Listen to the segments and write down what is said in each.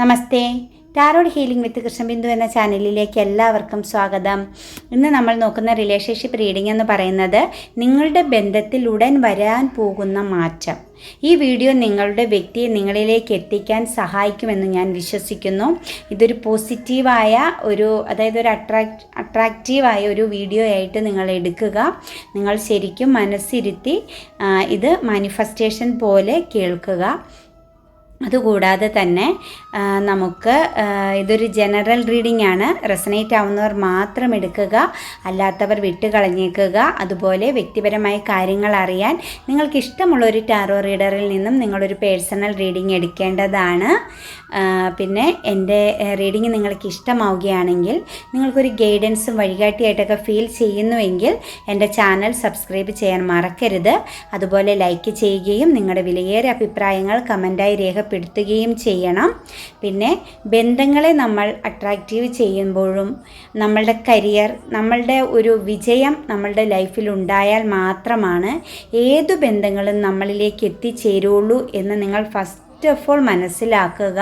Namaste. Tarot healing with Krishnabindu എന്ന ചാനലിലേക്ക് എല്ലാവർക്കും സ്വാഗതം. ഇന്ന് നമ്മൾ നോക്കുന്ന റിലേഷൻഷിപ്പ് റീഡിംഗ് എന്ന് പറയുന്നത് നിങ്ങളുടെ ബന്ധത്തിൽ ഉടൻ വരാൻ പോകുന്ന മാറ്റം. ഈ വീഡിയോ നിങ്ങളുടെ വ്യക്തിയെ നിങ്ങളിലേക്ക് എത്തിക്കാൻ സഹായിക്കുമെന്ന് ഞാൻ വിശ്വസിക്കുന്നു. ഇതൊരു പോസിറ്റീവായ ഒരു അതായത് ഒരു അട്രാക്ട് അട്രാക്റ്റീവായ ഒരു വീഡിയോ ആയിട്ട് നിങ്ങൾ എടുക്കുക. നിങ്ങൾ ശരിക്കും മനസ്സിരുത്തി ഇത് മാനിഫെസ്റ്റേഷൻ പോലെ കേൾക്കുക. അതുകൂടാതെ തന്നെ നമുക്ക് ഇതൊരു ജനറൽ റീഡിംഗ് ആണ്. റെസനേറ്റ് ആവുന്നവർ മാത്രം എടുക്കുക അല്ലാത്തവർ വിട്ടുകളഞ്ഞേക്കുക അതുപോലെ വ്യക്തിപരമായ കാര്യങ്ങൾ അറിയാൻ. നിങ്ങൾക്ക് ഇഷ്ടമുള്ള ഒരു ടാറോ റീഡറിൽ നിന്നും നിങ്ങളൊരു പേഴ്സണൽ റീഡിംഗ് എടുക്കേണ്ടതാണ്. പിന്നെ എന്റെ റീഡിംഗ് നിങ്ങൾക്ക് ഇഷ്ടമാവുകയാണെങ്കിൽ നിങ്ങൾക്കൊരു ഗൈഡൻസും വഴികാട്ടിയായിട്ടൊക്കെ ഫീൽ ചെയ്യുന്നുവെങ്കിൽ എന്റെ ചാനൽ സബ്സ്ക്രൈബ് ചെയ്യാൻ മറക്കരുത്. അതുപോലെ ലൈക്ക് ചെയ്യുകയും നിങ്ങളുടെ വിലയേറിയ അഭിപ്രായങ്ങൾ കമന്റായി രേഖപ്പെടുത്തുകയും ചെയ്യണം. പിന്നെ ബന്ധങ്ങളെ നമ്മൾ അട്രാക്റ്റീവ് ചെയ്യുമ്പോഴും നമ്മളുടെ കരിയർ നമ്മളുടെ ഒരു വിജയം നമ്മളുടെ ലൈഫിൽ ഉണ്ടായാൽ മാത്രമാണ് ഏതു ബന്ധങ്ങളും നമ്മളിലേക്ക് എത്തിച്ചേരുള്ളൂ എന്ന് നിങ്ങൾ ഫസ്റ്റ് ഫസ്റ്റ് ഓഫ് ഓൾ മനസ്സിലാക്കുക.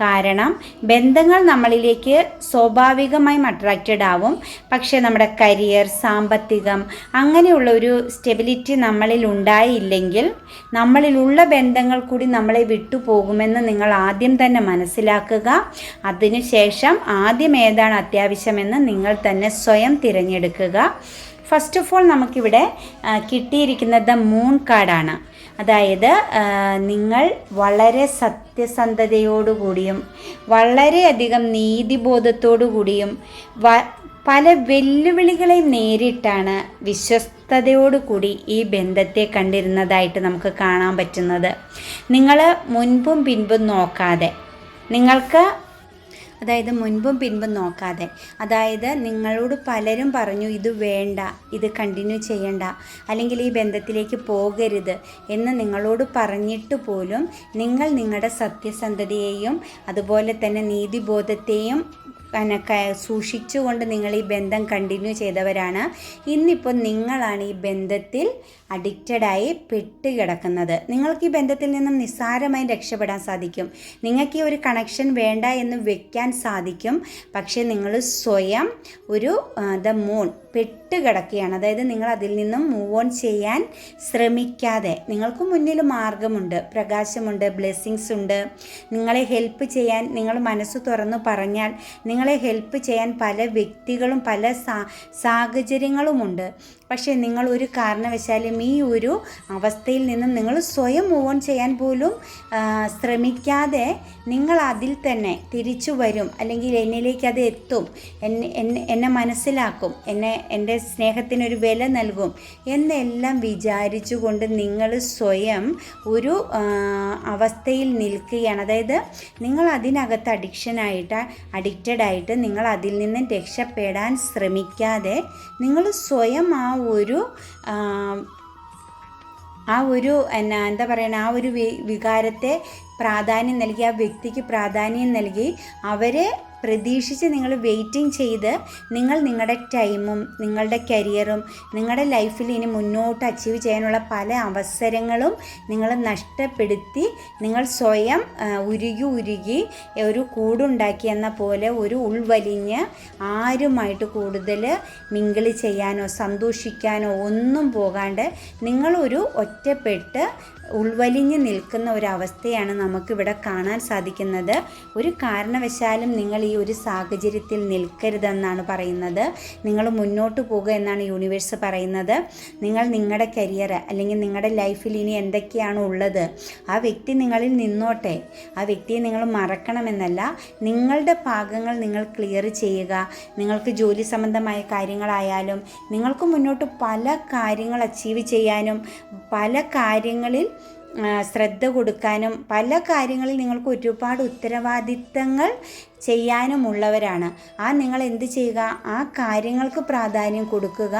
കാരണം ബന്ധങ്ങൾ നമ്മളിലേക്ക് സ്വാഭാവികമായും അട്രാക്റ്റഡ് ആവും. പക്ഷേ നമ്മുടെ കരിയർ സാമ്പത്തികം അങ്ങനെയുള്ള ഒരു സ്റ്റെബിലിറ്റി നമ്മളിൽ ഉണ്ടായില്ലെങ്കിൽ നമ്മളിലുള്ള ബന്ധങ്ങൾ കൂടി നമ്മളെ വിട്ടുപോകുമെന്ന് നിങ്ങൾ ആദ്യം തന്നെ മനസ്സിലാക്കുക. അതിനുശേഷം ആദ്യം ഏതാണ് അത്യാവശ്യമെന്ന് നിങ്ങൾ തന്നെ സ്വയം തിരഞ്ഞെടുക്കുക. ഫസ്റ്റ് ഓഫ് ഓൾ നമുക്കിവിടെ കിട്ടിയിരിക്കുന്നത് മൂൺ കാർഡാണ് അതായത് നിങ്ങൾ വളരെ സത്യസന്ധതയോടുകൂടിയും വളരെയധികം നീതിബോധത്തോടു കൂടിയും വ പല വെല്ലുവിളികളെയും നേരിട്ടാണ് വിശ്വസ്തയോടുകൂടി ഈ ബന്ധത്തെ കണ്ടിരുന്നതായിട്ട് നമുക്ക് കാണാൻ പറ്റുന്നത്. നിങ്ങൾ മുൻപും പിൻപും നോക്കാതെ നിങ്ങൾക്ക് അതായത് മുൻപും പിൻപും നോക്കാതെ. അതായത് നിങ്ങളോട് പലരും പറഞ്ഞു ഇത് വേണ്ട ഇത് കണ്ടിന്യൂ ചെയ്യണ്ട അല്ലെങ്കിൽ ഈ ബന്ധത്തിലേക്ക് പോകരുത് എന്ന് നിങ്ങളോട് പറഞ്ഞിട്ട് പോലും നിങ്ങൾ നിങ്ങളുടെ സത്യസന്ധതയെയും അതുപോലെ തന്നെ നീതിബോധത്തെയും സൂക്ഷിച്ചുകൊണ്ട് നിങ്ങൾ ഈ ബന്ധം കണ്ടിന്യൂ ചെയ്തവരാണ്. ഇന്നിപ്പോൾ നിങ്ങളാണ് ഈ ബന്ധത്തിൽ അഡിക്റ്റഡായി പെട്ട് കിടക്കുന്നത് നിങ്ങൾക്ക് ഈ ബന്ധത്തിൽ നിന്നും നിസ്സാരമായി രക്ഷപ്പെടാൻ സാധിക്കും. നിങ്ങൾക്ക് ഈ ഒരു കണക്ഷൻ വേണ്ട എന്ന് വെക്കാൻ സാധിക്കും. പക്ഷേ നിങ്ങൾ സ്വയം ഒരു ദ മൂൺ പെട്ട് കിടക്കുകയാണ് അതായത് നിങ്ങൾ അതിൽ നിന്നും മൂവ് ഓൺ ചെയ്യാൻ ശ്രമിക്കാതെ. നിങ്ങൾക്ക് മുന്നിൽ മാർഗമുണ്ട്. പ്രകാശമുണ്ട് ബ്ലെസ്സിങ്സ് ഉണ്ട്. നിങ്ങളെ ഹെൽപ്പ് ചെയ്യാൻ നിങ്ങൾ മനസ്സ് തുറന്നു പറഞ്ഞാൽ നിങ്ങളെ ഹെൽപ്പ് ചെയ്യാൻ പല വ്യക്തികളും പല സാഹചര്യങ്ങളുമുണ്ട്. പക്ഷേ നിങ്ങൾ ഒരു കാരണവശാലും ഈ ഒരു അവസ്ഥയിൽ നിന്നും നിങ്ങൾ സ്വയം മൂവ് ഓൺ ചെയ്യാൻ പോലും ശ്രമിക്കാതെ നിങ്ങൾ അതിൽ തന്നെ തിരിച്ചു വരും. അല്ലെങ്കിൽ എന്നിലേക്ക് അത് എത്തും. എന്നെ എന്നെ മനസ്സിലാക്കും. എന്നെ എന്റെ സ്നേഹത്തിനൊരു വില നൽകും എന്നെല്ലാം വിചാരിച്ചുകൊണ്ട് നിങ്ങൾ സ്വയം ഒരു അവസ്ഥയിൽ നിൽക്കുകയാണ്. അതായത് നിങ്ങൾ അതിനകത്ത് അഡിക്ഷനായിട്ട് അഡിക്റ്റഡ് ആയിട്ട് നിങ്ങൾ അതിൽ നിന്നും രക്ഷപ്പെടാൻ ശ്രമിക്കാതെ നിങ്ങൾ സ്വയം ആ ഒരു ആ, ഒരു എന്നാ എന്താ പറയുന്നത് ആ ഒരു വികാരത്തെ പ്രാധാന്യം നൽകി ആ വ്യക്തിക്ക് പ്രാധാന്യം നൽകി അവരെ പ്രതീക്ഷിച്ച് നിങ്ങൾ വെയിറ്റിംഗ് ചെയ്ത് നിങ്ങൾ നിങ്ങളുടെ ടൈമും നിങ്ങളുടെ കരിയറും നിങ്ങളുടെ ലൈഫിൽ ഇനി മുന്നോട്ട് അച്ചീവ് ചെയ്യാനുള്ള പല അവസരങ്ങളും നിങ്ങൾ നഷ്ടപ്പെടുത്തി നിങ്ങൾ സ്വയം ഉരുകി ഉരുകി ഒരു കൂടുണ്ടാക്കി എന്ന പോലെ ഒരു ഉൾവലിഞ്ഞ് ആരുമായിട്ട് കൂടുതൽ മിങ്കിൾ ചെയ്യാനോ സന്തോഷിക്കാനോ ഒന്നും പോകാണ്ട് നിങ്ങളൊരു ഒറ്റപ്പെട്ട് ഉൾവലിഞ്ഞ് നിൽക്കുന്ന ഒരു അവസ്ഥയാണ് നമുക്കിവിടെ കാണാൻ സാധിക്കുന്നത്. ഒരു കാരണവശാലും നിങ്ങൾ ഈ ഒരു സാഹചര്യത്തിൽ നിൽക്കരുതെന്നാണ് പറയുന്നത്. നിങ്ങൾ മുന്നോട്ട് പോകുക എന്നാണ് യൂണിവേഴ്സ് പറയുന്നത്. നിങ്ങൾ നിങ്ങളുടെ കരിയർ അല്ലെങ്കിൽ നിങ്ങളുടെ ലൈഫിൽ ഇനി എന്തൊക്കെയാണ് ഉള്ളത്? ആ വ്യക്തി നിങ്ങളിൽ നിന്നോട്ടെ. ആ വ്യക്തിയെ നിങ്ങൾ മറക്കണമെന്നല്ല. നിങ്ങളുടെ ഭാഗങ്ങൾ നിങ്ങൾ ക്ലിയർ ചെയ്യുക. നിങ്ങൾക്ക് ജോലി സംബന്ധമായ കാര്യങ്ങളായാലും നിങ്ങൾക്ക് മുന്നോട്ട് പല കാര്യങ്ങൾ അച്ചീവ് ചെയ്യാനും പല കാര്യങ്ങളിൽ ശ്രദ്ധ കൊടുക്കാനും പല കാര്യങ്ങളിൽ നിങ്ങൾക്ക് ഒരുപാട് ഉത്തരവാദിത്തങ്ങൾ ചെയ്യാനുമുള്ളവരാണ്. ആ നിങ്ങൾ എന്ത് ചെയ്യുക? ആ കാര്യങ്ങൾക്ക് പ്രാധാന്യം കൊടുക്കുക.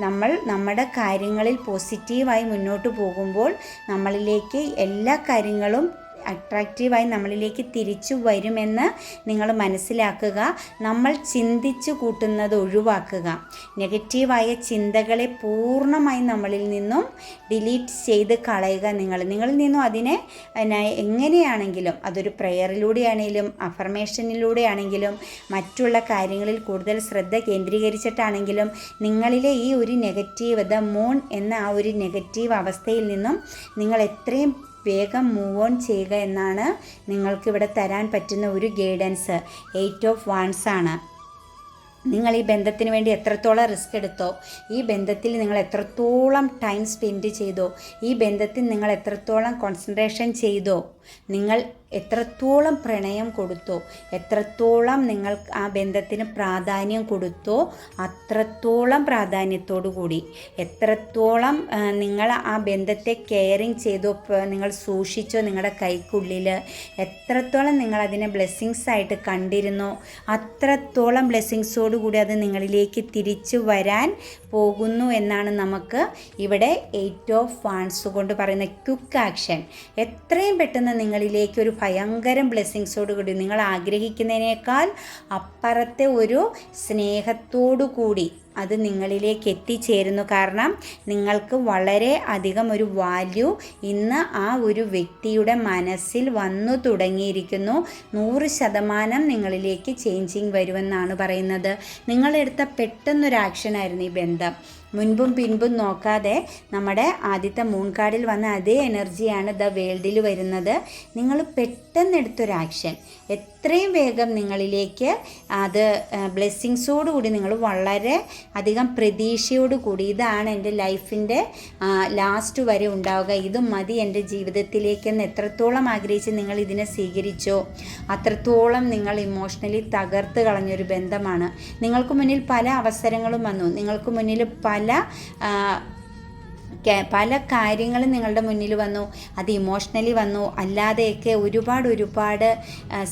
നമ്മൾ നമ്മുടെ കാര്യങ്ങളിൽ പോസിറ്റീവായി മുന്നോട്ട് പോകുമ്പോൾ നമ്മളിലേക്ക് എല്ലാ കാര്യങ്ങളും അട്രാക്റ്റീവായി നമ്മളിലേക്ക് തിരിച്ചു വരുമെന്ന് നിങ്ങൾ മനസ്സിലാക്കുക. നമ്മൾ ചിന്തിച്ചു കൂട്ടുന്നത് ഒഴിവാക്കുക. നെഗറ്റീവായ ചിന്തകളെ പൂർണമായി നമ്മളിൽ നിന്നും ഡിലീറ്റ് ചെയ്ത് കളയുക നിങ്ങൾ. നിങ്ങളിൽ നിന്നും അതിനെ എങ്ങനെയാണെങ്കിലും അതൊരു പ്രെയറിലൂടെയാണെങ്കിലും അഫർമേഷനിലൂടെയാണെങ്കിലും മറ്റുള്ള കാര്യങ്ങളിൽ കൂടുതൽ ശ്രദ്ധ കേന്ദ്രീകരിച്ചിട്ടാണെങ്കിലും നിങ്ങളിലെ ഈ ഒരു നെഗറ്റീവ് ദ മൂൺ എന്ന ആ ഒരു നെഗറ്റീവ് അവസ്ഥയിൽ നിന്നും നിങ്ങൾ എത്രയും വേഗം മൂവ് ഓൺ ചെയ്യുക എന്നാണ് നിങ്ങൾക്കിവിടെ തരാൻ പറ്റുന്ന ഒരു ഗൈഡൻസ് എയ്റ്റ് ഓഫ് വാൻസ് ആണ്. നിങ്ങൾ ഈ ബന്ധത്തിന് വേണ്ടി എത്രത്തോളം റിസ്ക് എടുത്തോ ഈ ബന്ധത്തിൽ നിങ്ങൾ എത്രത്തോളം ടൈം സ്പെൻഡ് ചെയ്തോ ഈ ബന്ധത്തിൽ നിങ്ങൾ എത്രത്തോളം കോൺസെൻട്രേഷൻ ചെയ്തോ നിങ്ങൾ എത്രത്തോളം പ്രണയം കൊടുത്തോ എത്രത്തോളം നിങ്ങൾ ആ ബന്ധത്തിന് പ്രാധാന്യം കൊടുത്തോ അത്രത്തോളം പ്രാധാന്യത്തോടു കൂടി എത്രത്തോളം നിങ്ങൾ ആ ബന്ധത്തെ കെയറിങ് ചെയ്തോ നിങ്ങൾ സൂക്ഷിച്ചോ നിങ്ങളുടെ കൈക്കുള്ളിൽ എത്രത്തോളം നിങ്ങൾ അതിനെ ബ്ലെസ്സിങ്സ് ആയിട്ട് കണ്ടിരുന്നോ അത്രത്തോളം ബ്ലെസ്സിങ്സോടു കൂടി അത് നിങ്ങളിലേക്ക് തിരിച്ചു വരാൻ പോകുന്നു എന്നാണ് നമുക്ക് ഇവിടെ എയ്റ്റ് ഓഫ് ഫാൻസ് കൊണ്ട് പറയുന്ന ക്വിക്ക് ആക്ഷൻ. എത്രയും പെട്ടെന്ന് നിങ്ങളിലേക്ക് ഒരു ഭയങ്കരം ബ്ലെസ്സിങ്സോട് കൂടി. നിങ്ങൾ ആഗ്രഹിക്കുന്നതിനേക്കാൾ അപ്പുറത്തെ ഒരു സ്നേഹത്തോടു കൂടി അത് നിങ്ങളിലേക്ക് എത്തിച്ചേരുന്നു. കാരണം നിങ്ങൾക്ക് വളരെ അധികം ഒരു വാല്യൂ ഇന്ന് ആ ഒരു വ്യക്തിയുടെ മനസ്സിൽ വന്നു തുടങ്ങിയിരിക്കുന്നു. നൂറ് ശതമാനം നിങ്ങളിലേക്ക് ചേഞ്ചിങ് വരുമെന്നാണ് പറയുന്നത്. നിങ്ങളെടുത്ത പെട്ടെന്നൊരു ആക്ഷനായിരുന്നു ഈ ബന്ധം. മുൻപും പിൻപും നോക്കാതെ നമ്മുടെ ആദ്യത്തെ മൂൺ കാർഡിൽ വന്ന അതേ എനർജിയാണ് ദ വേൾഡിൽ വരുന്നത്. നിങ്ങൾ പെട്ടെന്ന് എടുത്തൊരു ആക്ഷൻ. എത്രയും വേഗം നിങ്ങളിലേക്ക് അത് ബ്ലെസ്സിങ്സോടുകൂടി നിങ്ങൾ വളരെ അധികം പ്രതീക്ഷയോട് കൂടി ഇതാണ് എന്റെ ലൈഫിന്റെ ലാസ്റ്റ് വരെ ഉണ്ടാവുക. ഇത് മതി എന്റെ ജീവിതത്തിലേക്കെന്ന് എത്രത്തോളം ആഗ്രഹിച്ച് നിങ്ങൾ ഇതിനെ സ്വീകരിച്ചോ അത്രത്തോളം നിങ്ങൾ ഇമോഷണലി തകർത്ത് കളഞ്ഞൊരു ബന്ധമാണ്. നിങ്ങൾക്ക് മുന്നിൽ പല അവസരങ്ങളും വന്നു. നിങ്ങൾക്ക് മുന്നിൽ പല പല കാര്യങ്ങളും നിങ്ങളുടെ മുന്നിൽ വന്നു. അത് ഇമോഷണലി വന്നു. അല്ലാതെയൊക്കെ ഒരുപാട് ഒരുപാട്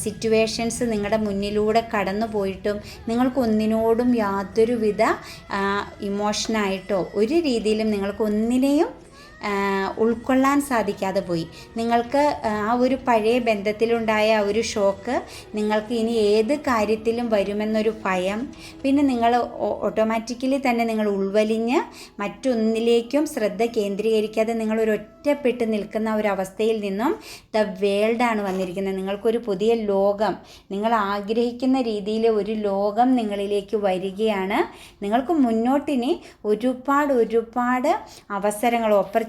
സിറ്റുവേഷൻസ് നിങ്ങളുടെ മുന്നിലൂടെ കടന്നു പോയിട്ടും നിങ്ങൾക്ക് ഒന്നിനോടും യാതൊരുവിധ ഇമോഷനായിട്ടോ ഒരു രീതിയിലും നിങ്ങൾക്ക് ഒന്നിനെയും ഉൾക്കൊള്ളാൻ സാധിക്കാതെ പോയി. നിങ്ങൾക്ക് ആ ഒരു പഴയ ബന്ധത്തിലുണ്ടായ ആ ഒരു ഷോക്ക് നിങ്ങൾക്ക് ഇനി ഏത് കാര്യത്തിലും വരുമെന്നൊരു ഭയം. പിന്നെ നിങ്ങൾ ഓട്ടോമാറ്റിക്കലി തന്നെ നിങ്ങൾ ഉൾവലിഞ്ഞ് മറ്റൊന്നിലേക്കും ശ്രദ്ധ കേന്ദ്രീകരിക്കാതെ നിങ്ങൾ ഒരു ഒറ്റപ്പെട്ട് നിൽക്കുന്ന ഒരു അവസ്ഥയിൽ നിന്നും ദ വേൾഡാണ് വന്നിരിക്കുന്നത്. നിങ്ങൾക്കൊരു പുതിയ ലോകം നിങ്ങൾ ആഗ്രഹിക്കുന്ന രീതിയിൽ ഒരു ലോകം നിങ്ങളിലേക്ക് വരികയാണ്. നിങ്ങൾക്ക് മുന്നോട്ടിനി ഒരുപാട് ഒരുപാട് അവസരങ്ങൾ ഓപ്പർച്യൂണിറ്റീസ്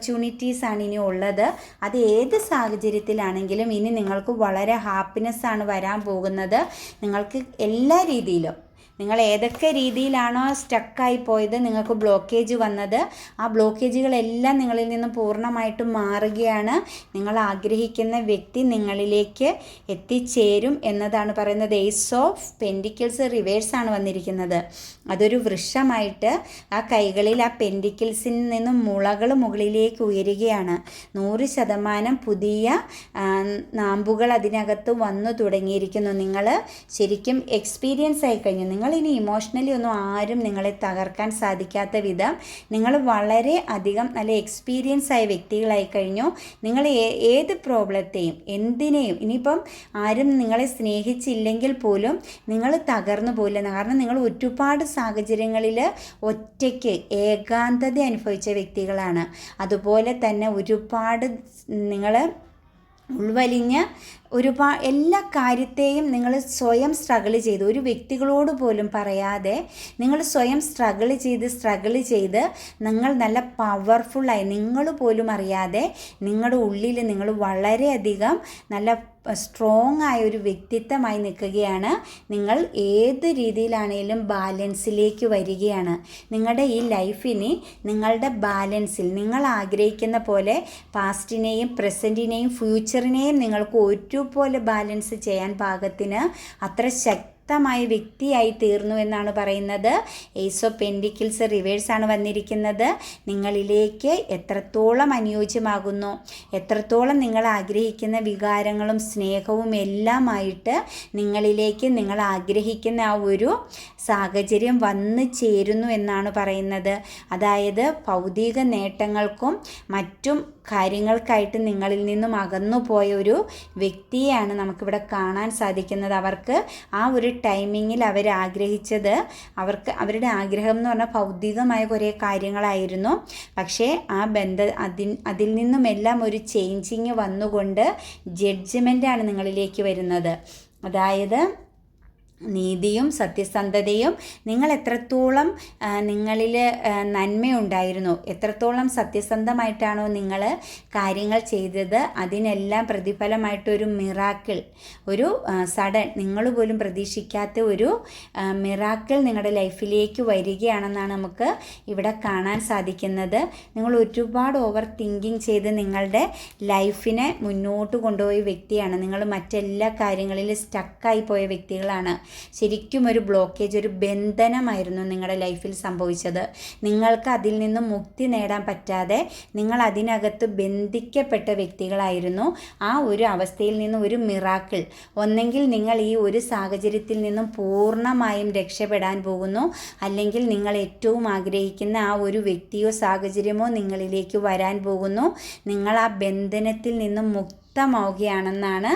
ആണ് ഇനി ഉള്ളത്. അത് ഏത് സാഹചര്യത്തിലാണെങ്കിലും ഇനി നിങ്ങൾക്ക് വളരെ ഹാപ്പിനെസ് ആണ് വരാൻ പോകുന്നത്. നിങ്ങൾക്ക് എല്ലാ രീതിയിലും നിങ്ങൾ ഏതൊക്കെ രീതിയിലാണോ സ്റ്റക്കായി പോയത് നിങ്ങൾക്ക് ബ്ലോക്കേജ് വന്നത് ആ ബ്ലോക്കേജുകളെല്ലാം നിങ്ങളിൽ നിന്ന് പൂർണമായിട്ടും മാറുകയാണ്. നിങ്ങൾ ആഗ്രഹിക്കുന്ന വ്യക്തി നിങ്ങളിലേക്ക് എത്തിച്ചേരും എന്നതാണ് പറയുന്നത്. എയ്സ് ഓഫ് പെൻഡിക്കിൾസ് റിവേഴ്സാണ് വന്നിരിക്കുന്നത്. അതൊരു വൃക്ഷമായിട്ട് ആ കൈകളിൽ ആ പെൻഡിക്കിൾസിൽ നിന്നും മുളകൾ മുകളിലേക്ക് ഉയരുകയാണ്. നൂറ് ശതമാനം പുതിയ നാമ്പുകൾ അതിനകത്ത് വന്നു തുടങ്ങിയിരിക്കുന്നു. നിങ്ങൾ ശരിക്കും എക്സ്പീരിയൻസ് ആയി കഴിഞ്ഞു. നിങ്ങൾ ഇനി ഇമോഷണലി ഒന്നും ആരും നിങ്ങളെ തകർക്കാൻ സാധിക്കാത്ത വിധം നിങ്ങൾ വളരെ അധികം നല്ല എക്സ്പീരിയൻസ് ആയ വ്യക്തികളായി കഴിഞ്ഞു. നിങ്ങൾ ഏത് പ്രോബ്ലത്തെയും എന്തിനേയും ഇനിയിപ്പം ആരും നിങ്ങളെ സ്നേഹിച്ചില്ലെങ്കിൽ പോലും നിങ്ങൾ തകർന്നു പോയില്ല കാരണം നിങ്ങൾ ഒരുപാട് സാഹചര്യങ്ങളിൽ ഒറ്റയ്ക്ക് ഏകാന്തത അനുഭവിച്ച വ്യക്തികളാണ്. അതുപോലെ തന്നെ ഒരുപാട് നിങ്ങൾ ഉൾവലിഞ്ഞ് ഒരുപാട് എല്ലാ കാര്യത്തെയും നിങ്ങൾ സ്വയം സ്ട്രഗിൾ ചെയ്ത് ഒരു വ്യക്തികളോട് പോലും പറയാതെ നിങ്ങൾ സ്വയം സ്ട്രഗിൾ ചെയ്ത് സ്ട്രഗിൾ ചെയ്ത് നിങ്ങൾ നല്ല പവർഫുള്ളായി നിങ്ങൾ പോലും അറിയാതെ നിങ്ങളുടെ ഉള്ളിൽ നിങ്ങൾ വളരെയധികം നല്ല സ്ട്രോങ് ആയ ഒരു വ്യക്തിത്വമായി നിൽക്കുകയാണ്. നിങ്ങൾ ഏത് രീതിയിലാണെങ്കിലും ബാലൻസിലേക്ക് വരികയാണ്. നിങ്ങളുടെ ഈ ലൈഫിനെ നിങ്ങളുടെ ബാലൻസിൽ നിങ്ങൾ ആഗ്രഹിക്കുന്ന പോലെ പാസ്റ്റിനെയും പ്രസന്റിനെയും ഫ്യൂച്ചറിനെയും നിങ്ങൾക്ക് ഒരുപോലെ ബാലൻസ് ചെയ്യാൻ പാകത്തിന് അത്ര ശക്തി ശക്തമായ വ്യക്തിയായി തീർന്നു എന്നാണ് പറയുന്നത്. ഏസ് ഓഫ് പെൻഡിക്കിൾസ് റിവേഴ്സാണ് വന്നിരിക്കുന്നത്. നിങ്ങളിലേക്ക് എത്രത്തോളം അനുയോജ്യമാകുന്നു എത്രത്തോളം നിങ്ങൾ ആഗ്രഹിക്കുന്ന വികാരങ്ങളും സ്നേഹവും എല്ലാമായിട്ട് നിങ്ങളിലേക്ക് നിങ്ങൾ ആഗ്രഹിക്കുന്ന ആ ഒരു സാഹചര്യം വന്നു ചേരുന്നു എന്നാണ് പറയുന്നത്. അതായത് ഭൗതിക നേട്ടങ്ങൾക്കും മറ്റും കാര്യങ്ങൾക്കായിട്ട് നിങ്ങളിൽ നിന്നും അകന്നു പോയ ഒരു വ്യക്തിയെയാണ് നമുക്കിവിടെ കാണാൻ സാധിക്കുന്നത്. അവർക്ക് ആ ഒരു ടൈമിങ്ങിൽ അവർ ആഗ്രഹിച്ചത് അവർക്ക് അവരുടെ ആഗ്രഹം എന്ന് പറഞ്ഞാൽ ഭൗതികമായ കുറേ കാര്യങ്ങളായിരുന്നു. പക്ഷേ ആ ബന്ധ അതിൽ അതിൽ നിന്നുമെല്ലാം ഒരു ചേഞ്ചിങ് വന്നുകൊണ്ട് ജഡ്ജ്മെന്റാണ് നിങ്ങളിലേക്ക് വരുന്നത്. അതായത് നീതിയും സത്യസന്ധതയും നിങ്ങൾ എത്രത്തോളം നിങ്ങളിൽ നന്മയുണ്ടായിരുന്നു എത്രത്തോളം സത്യസന്ധമായിട്ടാണോ നിങ്ങൾ കാര്യങ്ങൾ ചെയ്തത് അതിനെല്ലാം പ്രതിഫലമായിട്ട് ഒരു മിറാക്കിൾ ഒരു സഡൻ നിങ്ങൾ പോലും പ്രതീക്ഷിക്കാത്ത ഒരു മിറാക്കിൾ നിങ്ങളുടെ ലൈഫിലേക്ക് വരികയാണെന്നാണ് നമുക്ക് ഇവിടെ കാണാൻ സാധിക്കുന്നത്. നിങ്ങൾ ഒരുപാട് ഓവർ തിങ്കിങ് ചെയ്ത് നിങ്ങളുടെ ലൈഫിനെ മുന്നോട്ട് കൊണ്ടുപോയ വ്യക്തിയാണ്. നിങ്ങൾ മറ്റെല്ലാ കാര്യങ്ങളിലും സ്റ്റക്കായി പോയ വ്യക്തികളാണ്. ശരിക്കും ഒരു ബ്ലോക്കേജ് ഒരു ബന്ധനമായിരുന്നു നിങ്ങളുടെ ലൈഫിൽ സംഭവിച്ചത്. നിങ്ങൾക്ക് അതിൽ നിന്നും മുക്തി നേടാൻ പറ്റാതെ നിങ്ങൾ അതിനകത്ത് ബന്ധിക്കപ്പെട്ട വ്യക്തികളായിരുന്നു. ആ ഒരു അവസ്ഥയിൽ നിന്ന് ഒരു മിറാക്കിൾ ഒന്നെങ്കിൽ നിങ്ങൾ ഈ ഒരു സാഹചര്യത്തിൽ നിന്നും പൂർണമായും രക്ഷപ്പെടാൻ പോകുന്നു. അല്ലെങ്കിൽ നിങ്ങൾ ഏറ്റവും ആഗ്രഹിക്കുന്ന ആ ഒരു വ്യക്തിയോ സാഹചര്യമോ നിങ്ങളിലേക്ക് വരാൻ പോകുന്നു. നിങ്ങൾ ആ ബന്ധനത്തിൽ നിന്നും മുക്തി മുക്തമാവുകയാണെന്നാണ്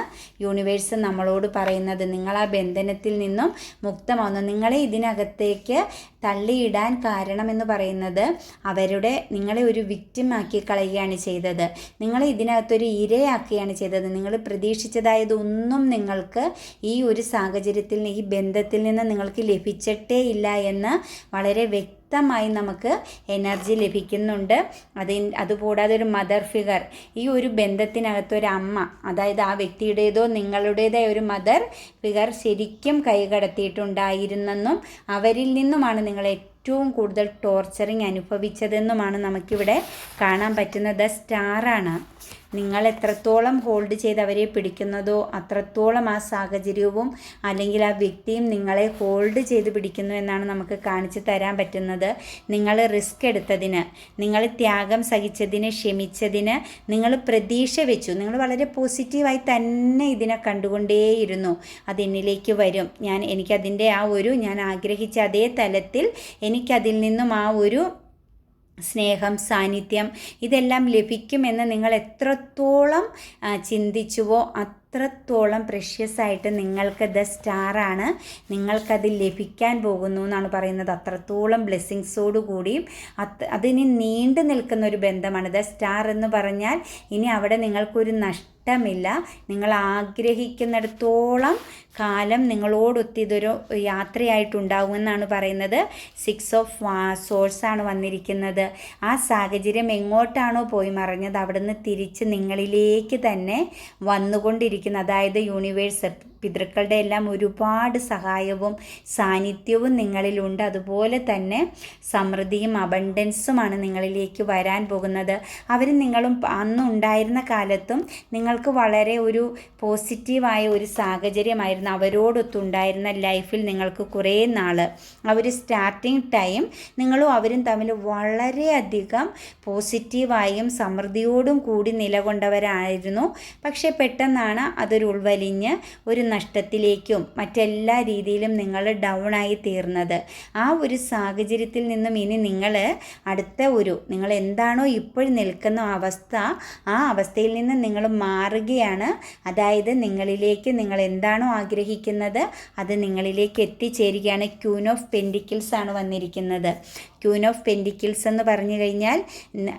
യൂണിവേഴ്സ് നമ്മളോട് പറയുന്നത്. നിങ്ങൾ ആ ബന്ധനത്തിൽ നിന്നും മുക്തമാവുന്നു. നിങ്ങളെ ഇതിനകത്തേക്ക് തള്ളിയിടാൻ കാരണമെന്ന് പറയുന്നത് അവരുടെ നിങ്ങളെ ഒരു വിക്റ്റിമാക്കി കളയുകയാണ് ചെയ്തത്. നിങ്ങളെ ഇതിനകത്തൊരു ഇരയാക്കുകയാണ് ചെയ്തത്. നിങ്ങൾ പ്രതീക്ഷിച്ചതായതൊന്നും നിങ്ങൾക്ക് ഈ ഒരു സാഹചര്യത്തിൽ ഈ ബന്ധത്തിൽ നിന്ന് നിങ്ങൾക്ക് ലഭിച്ചിട്ടേ ഇല്ല എന്ന് വളരെ വ്യക്തി വ്യക്തമായി നമുക്ക് എനർജി ലഭിക്കുന്നുണ്ട്. അത് അതുകൂടാതെ ഒരു മദർ ഫിഗർ ഈ ഒരു ബന്ധത്തിനകത്ത് ഒരു അമ്മ അതായത് ആ വ്യക്തിയുടേതോ നിങ്ങളുടേതായ ഒരു മദർ ഫിഗർ ശരിക്കും കൈകടത്തിയിട്ടുണ്ടായിരുന്നെന്നും അവരിൽ നിന്നുമാണ് നിങ്ങൾ ഏറ്റവും കൂടുതൽ ടോർച്ചറിങ് അനുഭവിച്ചതെന്നുമാണ് നമുക്കിവിടെ കാണാൻ പറ്റുന്നത്. സ്റ്റാറാണ് നിങ്ങൾ എത്രത്തോളം ഹോൾഡ് ചെയ്ത് അവരെ പിടിക്കുന്നതോ അത്രത്തോളം ആ സാഹചര്യവും അല്ലെങ്കിൽ ആ വ്യക്തിയും നിങ്ങളെ ഹോൾഡ് ചെയ്ത് പിടിക്കുന്നു എന്നാണ് നമുക്ക് കാണിച്ചു തരാൻ പറ്റുന്നത്. നിങ്ങൾ റിസ്ക് എടുത്തതിന് നിങ്ങൾ ത്യാഗം സഹിച്ചതിന് ക്ഷമിച്ചതിന് നിങ്ങൾ പ്രതീക്ഷ വെച്ചു. നിങ്ങൾ വളരെ പോസിറ്റീവായി തന്നെ ഇതിനെ കണ്ടുകൊണ്ടേയിരുന്നു. അതെന്നിലേക്ക് വരും. ഞാൻ എനിക്കതിന്റെ ആ ഒരു ഞാൻ ആഗ്രഹിച്ച അതേ തലത്തിൽ എനിക്കതിൽ നിന്നും ആ ഒരു സ്നേഹം സാന്നിധ്യം ഇതെല്ലാം ലഭിക്കുമെന്ന് നിങ്ങൾ എത്രത്തോളം ചിന്തിച്ചുവോ അത്രത്തോളം പ്രഷ്യസ് ആയിട്ട് നിങ്ങൾക്ക് ദ സ്റ്റാറാണ് നിങ്ങൾക്കത് ലഭിക്കാൻ പോകുന്നു എന്നാണ് പറയുന്നത്. അത്രത്തോളം ബ്ലെസ്സിങ്സോടു കൂടിയും അതിന് നീണ്ടു നിൽക്കുന്ന ഒരു ബന്ധമാണ് ദ സ്റ്റാർ എന്ന് പറഞ്ഞാൽ ഇനി അവിടെ നിങ്ങൾക്കൊരു നഷ്ടമില്ല നിങ്ങൾ ആഗ്രഹിക്കുന്നിടത്തോളം കാലം നിങ്ങളോടൊത്ത് ഇതൊരു യാത്രയായിട്ടുണ്ടാകുമെന്നാണ് പറയുന്നത്. സിക്സ് ഓഫ് സോഴ്സ് ആണ് വന്നിരിക്കുന്നത്. ആ സാഹചര്യം എങ്ങോട്ടാണോ പോയി മറിഞ്ഞത് അവിടുന്ന് തിരിച്ച് നിങ്ങളിലേക്ക് തന്നെ വന്നുകൊണ്ടിരിക്കുന്ന അതായത് യൂണിവേഴ്സ് പിതൃക്കളുടെ എല്ലാം ഒരുപാട് സഹായവും സാന്നിധ്യവും നിങ്ങളിലുണ്ട്. അതുപോലെ തന്നെ സമൃദ്ധിയും അബണ്ടൻസുമാണ് നിങ്ങളിലേക്ക് വരാൻ പോകുന്നത്. അവർ നിങ്ങളും അന്നുണ്ടായിരുന്ന കാലത്തും നിങ്ങൾക്ക് വളരെ ഒരു പോസിറ്റീവായ ഒരു സാഹചര്യമായിരുന്നു. അവരോടൊത്തുണ്ടായിരുന്ന ലൈഫിൽ നിങ്ങൾക്ക് കുറേ നാൾ ആ ഒരു സ്റ്റാർട്ടിങ് ടൈം നിങ്ങളും അവരും തമ്മിൽ വളരെയധികം പോസിറ്റീവായും സമൃദ്ധിയോടും കൂടി നിലകൊണ്ടവരായിരുന്നു. പക്ഷേ പെട്ടെന്നാണ് അതൊരു ഉൾവലിഞ്ഞ് ഒരു നഷ്ടത്തിലേക്കും മറ്റെല്ലാ രീതിയിലും നിങ്ങൾ ഡൗൺ ആയി തീർന്നത്. ആ ഒരു സാഹചര്യത്തിൽ നിന്നും ഇനി നിങ്ങൾ അടുത്ത ഒരു നിങ്ങൾ എന്താണോ ഇപ്പോൾ നിൽക്കുന്ന അവസ്ഥ ആ അവസ്ഥയിൽ നിന്ന് നിങ്ങൾ മാറുകയാണ്. അതായത് നിങ്ങളിലേക്ക് നിങ്ങൾ എന്താണോ ആഗ്രഹിക്കുന്നത് അത് നിങ്ങളിലേക്ക് എത്തിച്ചേരുകയാണ്. ക്യൂൻ ഓഫ് പെൻഡിക്കിൾസ് ആണ് വന്നിരിക്കുന്നത്. ക്യൂൻ ഓഫ് പെൻഡിക്കിൾസ് എന്ന് പറഞ്ഞു കഴിഞ്ഞാൽ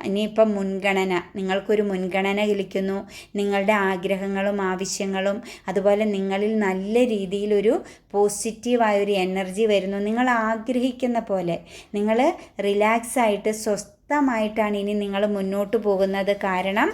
ഇനിയിപ്പം മുൻഗണന. നിങ്ങൾക്കൊരു മുൻഗണന കിളിക്കുന്നു നിങ്ങളുടെ ആഗ്രഹങ്ങളും ആവശ്യങ്ങളും അതുപോലെ നിങ്ങളിൽ നല്ല രീതിയിലൊരു പോസിറ്റീവായൊരു എനർജി വരുന്നു. നിങ്ങൾ ആഗ്രഹിക്കുന്ന പോലെ നിങ്ങൾ റിലാക്സ് ആയിട്ട് സ്വസ്ഥമായിട്ടാണ് ഇനി നിങ്ങൾ മുന്നോട്ട് പോകുന്നത്. കാരണം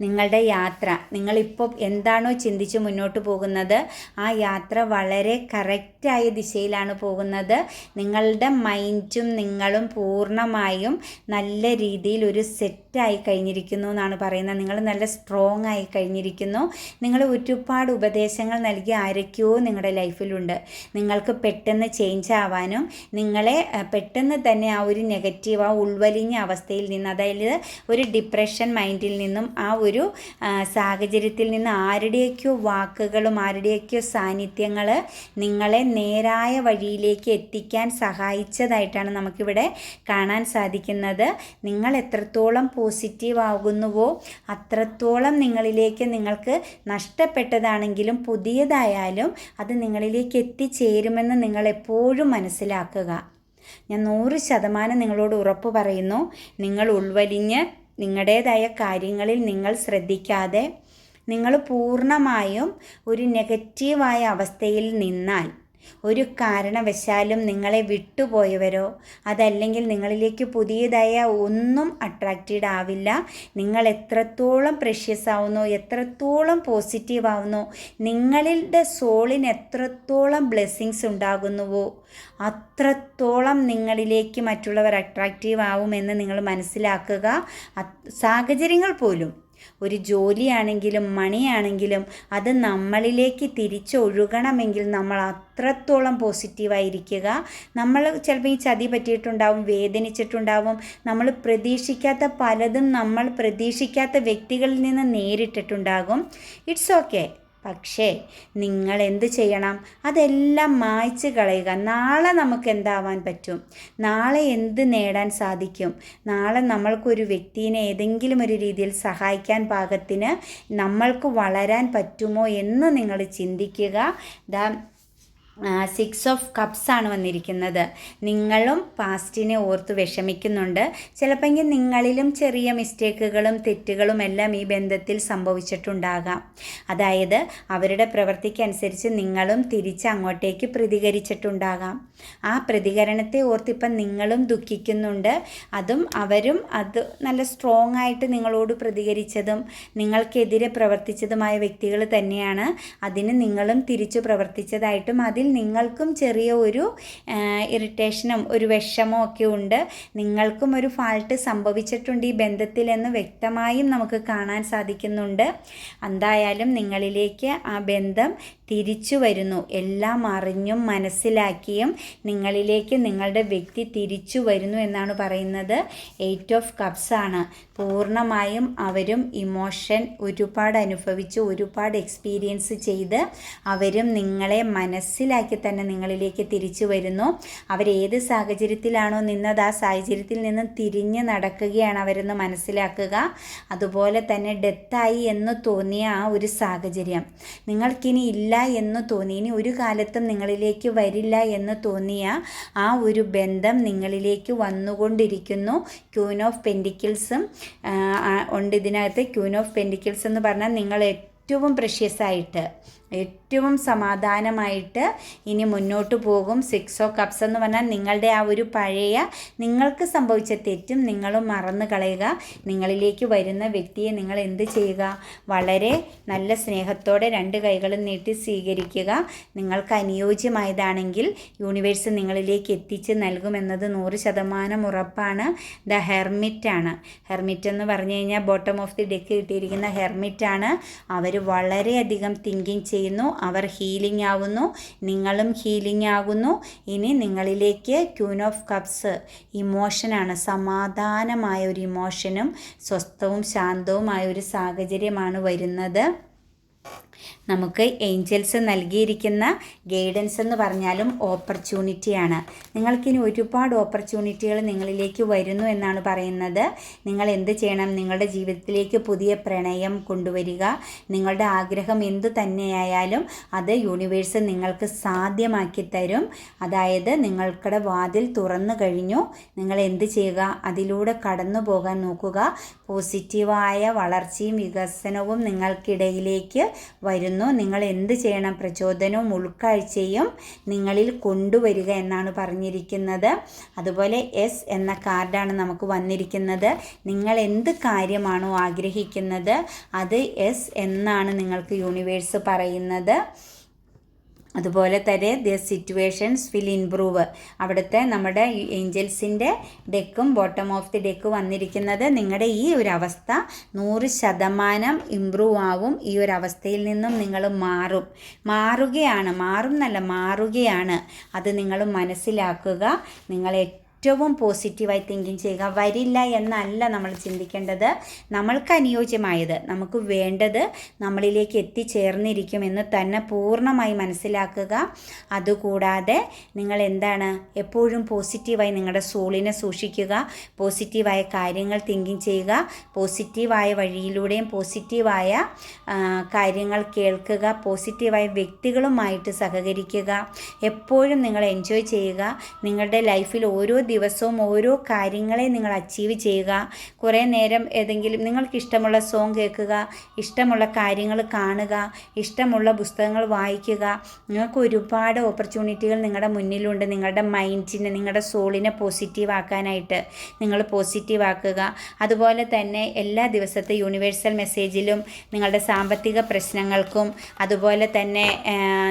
നിങ്ങളുടെ യാത്ര. നിങ്ങളിപ്പോൾ എന്താണോ ചിന്തിച്ച് മുന്നോട്ട് പോകുന്നത് ആ യാത്ര വളരെ കറക്റ്റായ ദിശയിലാണ് പോകുന്നത്. നിങ്ങളുടെ മൈൻഡും നിങ്ങളും പൂർണമായും നല്ല രീതിയിൽ ഒരു സെറ്റായി കഴിഞ്ഞിരിക്കുന്നു എന്നാണ് പറയുന്നത്. നിങ്ങൾ നല്ല സ്ട്രോങ് ആയി കഴിഞ്ഞിരിക്കുന്നു. നിങ്ങൾ ഒരുപാട് ഉപദേശങ്ങൾ നൽകി ആരൊക്കെയോ നിങ്ങളുടെ ലൈഫിലുണ്ട്. നിങ്ങൾക്ക് പെട്ടെന്ന് ചേഞ്ച് ആവാനും നിങ്ങളെ പെട്ടെന്ന് തന്നെ ആ ഒരു നെഗറ്റീവ് ആ ഉൾവലിഞ്ഞ അവസ്ഥയിൽ നിന്ന് അതായത് ഒരു ഡിപ്രഷൻ മൈൻഡിൽ നിന്നും ആ ഒരു ഒരു സാഹചര്യത്തിൽ നിന്ന് ആരുടെയൊക്കെയോ വാക്കുകളും ആരുടെയൊക്കെയോ സാന്നിധ്യങ്ങൾ നിങ്ങളെ നേരായ വഴിയിലേക്ക് എത്തിക്കാൻ സഹായിച്ചതായിട്ടാണ് നമുക്കിവിടെ കാണാൻ സാധിക്കുന്നത്. നിങ്ങൾ എത്രത്തോളം പോസിറ്റീവ് ആകുന്നുവോ അത്രത്തോളം നിങ്ങളിലേക്ക് നിങ്ങൾക്ക് നഷ്ടപ്പെട്ടതാണെങ്കിലും പുതിയതായാലും അത് നിങ്ങളിലേക്ക് എത്തിച്ചേരുമെന്ന് നിങ്ങൾ എപ്പോഴും മനസ്സിലാക്കുക. ഞാൻ നൂറ് ശതമാനം നിങ്ങളോട് ഉറപ്പ് പറയുന്നു. നിങ്ങൾ ഉൾവലിഞ്ഞ് നിങ്ങളുടേതായ കാര്യങ്ങളിൽ നിങ്ങൾ ശ്രദ്ധിക്കാതെ നിങ്ങൾ പൂർണമായും ഒരു നെഗറ്റീവായ അവസ്ഥയിൽ നിന്നാൽ ഒരു കാരണവശാലും നിങ്ങളെ വിട്ടുപോയവരോ അതല്ലെങ്കിൽ നിങ്ങളിലേക്ക് പുതിയതായ ഒന്നും അട്രാക്റ്റഡ് ആവില്ല. നിങ്ങൾ എത്രത്തോളം പ്രഷ്യസ് ആവുന്നോ എത്രത്തോളം പോസിറ്റീവ് ആവുന്നോ നിങ്ങളുടെ സോളിന് എത്രത്തോളം ബ്ലെസ്സിങ്സ് ഉണ്ടാകുന്നുവോ അത്രത്തോളം നിങ്ങളിലേക്ക് മറ്റുള്ളവർ അട്രാക്റ്റീവ് ആവുമെന്ന് നിങ്ങൾ മനസ്സിലാക്കുക. സാഹചര്യങ്ങൾ പോലും ഒരു ജോലിയാണെങ്കിലും മണിയാണെങ്കിലും അത് നമ്മളിലേക്ക് തിരിച്ചൊഴുകണമെങ്കിൽ നമ്മൾ അത്രത്തോളം പോസിറ്റീവായിരിക്കുക. നമ്മൾ ചിലപ്പോൾ ഈ ചതി പറ്റിയിട്ടുണ്ടാവും വേദനിച്ചിട്ടുണ്ടാവും. നമ്മൾ പ്രതീക്ഷിക്കാത്ത പലതും നമ്മൾ പ്രതീക്ഷിക്കാത്ത വ്യക്തികളിൽ നിന്ന് നേരിട്ടിട്ടുണ്ടാകും. ഇറ്റ്സ് ഓക്കെ പക്ഷേ നിങ്ങൾ എന്ത് ചെയ്യണം? അതെല്ലാം മായ്ച്ച് കളയുക. നാളെ നമുക്ക് എന്താവാൻ പറ്റും? നാളെ എന്ത് നേടാൻ സാധിക്കും? നാളെ നമ്മൾക്കൊരു വ്യക്തിയെ ഏതെങ്കിലും ഒരു രീതിയിൽ സഹായിക്കാൻ പാകത്തിന് നമ്മൾക്ക് വളരാൻ പറ്റുമോ എന്ന് നിങ്ങൾ ചിന്തിക്കുക. ദാ സിക്സ് ഓഫ് കപ്സ് ആണ് വന്നിരിക്കുന്നത്. നിങ്ങളും പാസ്റ്റിനെ ഓർത്ത് വിഷമിക്കുന്നുണ്ട്. ചിലപ്പോൾ നിങ്ങളിലും ചെറിയ മിസ്റ്റേക്കുകളും തെറ്റുകളും എല്ലാം ഈ ബന്ധത്തിൽ സംഭവിച്ചിട്ടുണ്ടാകാം. അതായത് അവരുടെ പ്രവൃത്തിക്കനുസരിച്ച് നിങ്ങളും തിരിച്ച് അങ്ങോട്ടേക്ക് പ്രതികരിച്ചിട്ടുണ്ടാകാം. ആ പ്രതികരണത്തെ ഓർത്തിപ്പം നിങ്ങളും ദുഃഖിക്കുന്നുണ്ട്. അതും അവരും അത് നല്ല സ്ട്രോങ് ആയിട്ട് നിങ്ങളോട് പ്രതികരിച്ചതും നിങ്ങൾക്കെതിരെ പ്രവർത്തിച്ചതുമായ വ്യക്തികൾ തന്നെയാണ്. അതിന് നിങ്ങളും തിരിച്ചു പ്രവർത്തിച്ചതായിട്ടും അതിൽ നിങ്ങൾക്കും ചെറിയ ഒരു ഇറിറ്റേഷനും ഒരു വിഷമോ ഒക്കെ ഉണ്ട്. നിങ്ങൾക്കും ഒരു ഫാൾട്ട് സംഭവിച്ചിട്ടുണ്ട് ഈ ബന്ധത്തിൽ എന്ന് വ്യക്തമായും നമുക്ക് കാണാൻ സാധിക്കുന്നുണ്ട്. എന്തായാലും നിങ്ങളിലേക്ക് ആ ബന്ധം തിരിച്ചു വരുന്നു. എല്ലാം അറിഞ്ഞും മനസ്സിലാക്കിയും നിങ്ങളിലേക്ക് നിങ്ങളുടെ വ്യക്തി തിരിച്ചു വരുന്നു എന്നാണ് പറയുന്നത്. എയ്റ്റ് ഓഫ് കപ്സ് ആണ്. പൂർണമായും അവരും ഇമോഷൻ ഒരുപാട് അനുഭവിച്ച് ഒരുപാട് എക്സ്പീരിയൻസ് ചെയ്ത് അവരും നിങ്ങളെ മനസ്സിലാക്കി തന്നെ നിങ്ങളിലേക്ക് തിരിച്ചു വരുന്നു. അവരേത് സാഹചര്യത്തിലാണോ നിന്നത് ആ സാഹചര്യത്തിൽ നിന്ന് തിരിഞ്ഞ് നടക്കുകയാണ് അവരെന്ന് മനസ്സിലാക്കുക. അതുപോലെ തന്നെ ഡെത്തായി എന്ന് തോന്നിയ ആ ഒരു സാഹചര്യം. നിങ്ങൾക്കിനി ഇല്ല എന്ന് തോന്നി ഇനി ഒരു കാലത്തും നിങ്ങളിലേക്ക് വരില്ല എന്ന് തോന്നിയ ആ ഒരു ബന്ധം നിങ്ങളിലേക്ക് വന്നുകൊണ്ടിരിക്കുന്നു. ക്യൂൻ ഓഫ് പെൻഡിക്കിൾസും ഉണ്ട് ഇതിനകത്ത് ക്യൂൻ ഓഫ് പെൻഡിക്കിൾസ് എന്ന് പറഞ്ഞാൽ നിങ്ങൾ ഏറ്റവും പ്രഷ്യസ് ആയിട്ട് ഏറ്റവും സമാധാനമായിട്ട് ഇനി മുന്നോട്ട് പോകും. സിക്സ് ഓ കപ്സ് എന്ന് പറഞ്ഞാൽ നിങ്ങളുടെ ആ ഒരു പഴയ നിങ്ങൾക്ക് സംഭവിച്ച തെറ്റും നിങ്ങളും മറന്നു കളയുക. നിങ്ങളിലേക്ക് വരുന്ന വ്യക്തിയെ നിങ്ങൾ എന്ത് ചെയ്യുക? വളരെ നല്ല സ്നേഹത്തോടെ രണ്ട് കൈകളും നീട്ടി സ്വീകരിക്കുക. നിങ്ങൾക്ക് അനുയോജ്യമായതാണെങ്കിൽ യൂണിവേഴ്സ് നിങ്ങളിലേക്ക് എത്തിച്ച് നൽകുമെന്നത് നൂറ് ശതമാനം ഉറപ്പാണ്. ദ ഹെർമിറ്റാണ് ഹെർമിറ്റ് എന്ന് പറഞ്ഞു കഴിഞ്ഞാൽ ബോട്ടം ഓഫ് ദി ഡെക്ക് കിട്ടിയിരിക്കുന്ന ഹെർമിറ്റാണ് അവർ വളരെയധികം തിങ്കിങ് ചെയ്യുന്നു. അവർ ഹീലിംഗ് ആവുന്നു. നിങ്ങളും ഹീലിംഗ് ആകുന്നു. ഇനി നിങ്ങളിലേക്ക് ക്യൂൻ ഓഫ് കപ്സ് ഇമോഷനാണ് സമാധാനമായ ഒരു ഇമോഷനും സ്വസ്ഥവും ശാന്തവുമായ ഒരു സാഹചര്യമാണ് വരുന്നത്. നമുക്ക് ഏഞ്ചൽസ് നൽകിയിരിക്കുന്ന ഗൈഡൻസ് എന്ന് പറഞ്ഞാലും ഓപ്പർച്യൂണിറ്റിയാണ് നിങ്ങൾക്കിനി ഒരുപാട് ഓപ്പർച്യൂണിറ്റികൾ നിങ്ങളിലേക്ക് വരുന്നു എന്നാണ് പറയുന്നത്. നിങ്ങൾ എന്ത് ചെയ്യണം? നിങ്ങളുടെ ജീവിതത്തിലേക്ക് പുതിയ പ്രണയം കൊണ്ടുവരിക. നിങ്ങളുടെ ആഗ്രഹം എന്തു തന്നെയായാലും അത് യൂണിവേഴ്സ് നിങ്ങൾക്ക് സാധ്യമാക്കി തരും. അതായത് നിങ്ങൾക്കടെ വാതിൽ തുറന്നു കഴിഞ്ഞു. നിങ്ങൾ എന്ത് ചെയ്യുക? അതിലൂടെ കടന്നു പോകാൻ നോക്കുക. പോസിറ്റീവായ വളർച്ചയും വികസനവും നിങ്ങൾക്കിടയിലേക്ക് വരുന്നു. നിങ്ങൾ എന്ത് ചെയ്യണം? പ്രചോദനവും ഉൾക്കാഴ്ചയും നിങ്ങളിൽ കൊണ്ടുവരിക എന്നാണ് പറഞ്ഞിരിക്കുന്നത്. അതുപോലെ എസ് എന്ന കാർഡാണ് നമുക്ക് വന്നിരിക്കുന്നത്. നിങ്ങൾ എന്ത് കാര്യമാണോ ആഗ്രഹിക്കുന്നത് അത് എസ് എന്നാണ് നിങ്ങൾക്ക് യൂണിവേഴ്സ് പറയുന്നത്. അതുപോലെ തന്നെ ദ സിറ്റുവേഷൻസ് വിൽ ഇംപ്രൂവ് അവിടുത്തെ നമ്മുടെ ഏഞ്ചൽസിന്റെ ഡെക്കും ബോട്ടം ഓഫ് ദി ഡെക്ക് വന്നിരിക്കുന്നത് നിങ്ങളുടെ ഈ ഒരു അവസ്ഥ നൂറ് ശതമാനം ഇമ്പ്രൂവ് ആവും. ഈ ഒരു അവസ്ഥയിൽ നിന്നും നിങ്ങൾ മാറും. മാറുകയാണ്. മാറും എന്നല്ല മാറുകയാണ്. അത് നിങ്ങൾ മനസ്സിലാക്കുക. നിങ്ങൾ ഏറ്റവും പോസിറ്റീവായി തിങ്കിങ് ചെയ്യുക. വരില്ല എന്നല്ല നമ്മൾ ചിന്തിക്കേണ്ടത്. നമ്മൾക്ക് അനുയോജ്യമായത് നമുക്ക് വേണ്ടത് നമ്മളിലേക്ക് എത്തിച്ചേർന്നിരിക്കുമെന്ന് തന്നെ പൂർണമായി മനസ്സിലാക്കുക. അതുകൂടാതെ നിങ്ങൾ എന്താണ്? എപ്പോഴും പോസിറ്റീവായി നിങ്ങളുടെ സോളിനെ സൂക്ഷിക്കുക. പോസിറ്റീവായ കാര്യങ്ങൾ തിങ്കിങ് ചെയ്യുക. പോസിറ്റീവായ വഴിയിലൂടെയും പോസിറ്റീവായ കാര്യങ്ങൾ കേൾക്കുക. പോസിറ്റീവായ വ്യക്തികളുമായിട്ട് സഹകരിക്കുക. എപ്പോഴും നിങ്ങൾ എൻജോയ് ചെയ്യുക. നിങ്ങളുടെ ലൈഫിൽ ഓരോ ദിവസവും ഓരോ കാര്യങ്ങളെ നിങ്ങൾ അച്ചീവ് ചെയ്യുക. കുറേ നേരം ഏതെങ്കിലും നിങ്ങൾക്ക് ഇഷ്ടമുള്ള സോങ് കേൾക്കുക ഇഷ്ടമുള്ള കാര്യങ്ങൾ കാണുക ഇഷ്ടമുള്ള പുസ്തകങ്ങൾ വായിക്കുക. നിങ്ങൾക്ക് ഒരുപാട് ഓപ്പർച്യൂണിറ്റികൾ നിങ്ങളുടെ മുന്നിലുണ്ട്. നിങ്ങളുടെ മൈൻഡിനെ നിങ്ങളുടെ സോളിനെ പോസിറ്റീവ് ആക്കാനായിട്ട് നിങ്ങൾ പോസിറ്റീവ് ആക്കുക. അതുപോലെ തന്നെ എല്ലാ ദിവസത്തെ യൂണിവേഴ്സൽ മെസ്സേജിലും നിങ്ങളുടെ സാമ്പത്തിക പ്രശ്നങ്ങൾക്കും അതുപോലെ തന്നെ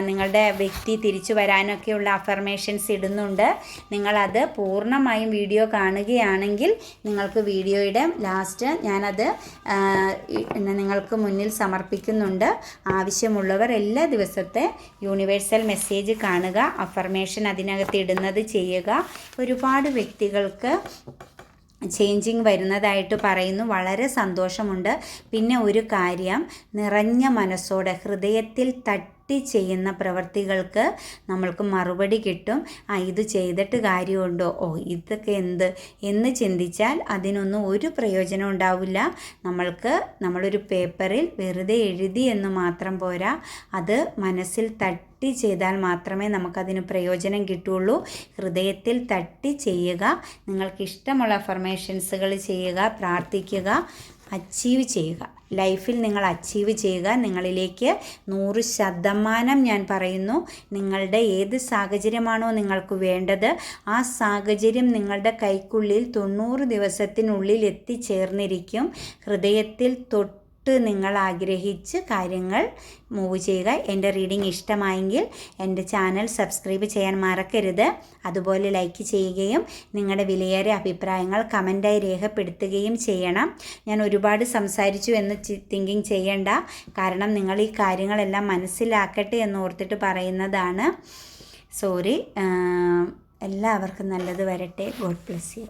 നിങ്ങളുടെ വ്യക്തി തിരിച്ചു വരാനൊക്കെയുള്ള അഫർമേഷൻസ് ഇടുന്നുണ്ട്. നിങ്ങളത് പൂർണമായും വീഡിയോ കാണുകയാണെങ്കിൽ നിങ്ങൾക്ക് വീഡിയോയുടെ ലാസ്റ്റ് ഞാനത് നിങ്ങൾക്ക് മുന്നിൽ സമർപ്പിക്കുന്നുണ്ട്. ആവശ്യമുള്ളവർ എല്ലാ ദിവസത്തെ യൂണിവേഴ്സൽ മെസ്സേജ് കാണുക അഫർമേഷൻ അതിനകത്ത് ഇടുന്നത് ചെയ്യുക. ഒരുപാട് വ്യക്തികൾക്ക് ചേഞ്ചിങ് വരുന്നതായിട്ട് പറയുന്നു. വളരെ സന്തോഷമുണ്ട്. പിന്നെ ഒരു കാര്യം നിറഞ്ഞ മനസ്സോടെ ഹൃദയത്തിൽ തട്ടി ചെയ്യുന്ന പ്രവർത്തികൾക്ക് നമ്മൾക്ക് മറുപടി കിട്ടും. ആ ഇത് ചെയ്തിട്ട് കാര്യമുണ്ടോ? ഓ ഇതൊക്കെ എന്ത്? എന്ന് ചിന്തിച്ചാൽ അതിനൊന്നും ഒരു പ്രയോജനം ഉണ്ടാവില്ല. നമ്മൾക്ക് നമ്മളൊരു പേപ്പറിൽ വെറുതെ എഴുതി എന്ന് മാത്രം പോരാ. അത് മനസ്സിൽ തട്ടി തട്ടി ചെയ്താൽ മാത്രമേ നമുക്കതിന് പ്രയോജനം കിട്ടുള്ളൂ. ഹൃദയത്തിൽ തട്ടി ചെയ്യുക നിങ്ങൾക്ക് ഇഷ്ടമുള്ള അഫർമേഷൻസുകൾ ചെയ്യുക പ്രാർത്ഥിക്കുക അച്ചീവ് ചെയ്യുക. ലൈഫിൽ നിങ്ങൾ അച്ചീവ് ചെയ്യുക. നിങ്ങളിലേക്ക് നൂറ് ശതമാനം ഞാൻ പറയുന്നു. നിങ്ങളുടെ ഏത് സാഹചര്യമാണോ നിങ്ങൾക്ക് വേണ്ടത്. ആ സാഹചര്യം നിങ്ങളുടെ കൈക്കുള്ളിൽ തൊണ്ണൂറ് ദിവസത്തിനുള്ളിൽ എത്തിച്ചേർന്നിരിക്കും. ഹൃദയത്തിൽ തൊട്ട് തൊട്ട് നിങ്ങൾ ആഗ്രഹിച്ച് കാര്യങ്ങൾ മൂവ് ചെയ്യുക. എന്റെ റീഡിംഗ് ഇഷ്ടമായെങ്കിൽ എന്റെ ചാനൽ സബ്സ്ക്രൈബ് ചെയ്യാൻ മറക്കരുത്. അതുപോലെ ലൈക്ക് ചെയ്യുകയും നിങ്ങളുടെ വിലയേറിയ അഭിപ്രായങ്ങൾ കമന്റായി രേഖപ്പെടുത്തുകയും ചെയ്യണം. ഞാൻ ഒരുപാട് സംസാരിച്ചു എന്ന് തിങ്കിങ് ചെയ്യണ്ട. കാരണം നിങ്ങൾ ഈ കാര്യങ്ങളെല്ലാം മനസ്സിലാക്കട്ടെ എന്ന് ഓർത്തിട്ട് പറയുന്നതാണ്. സോറി എല്ലാവർക്കും നല്ലത് വരട്ടെ. God bless you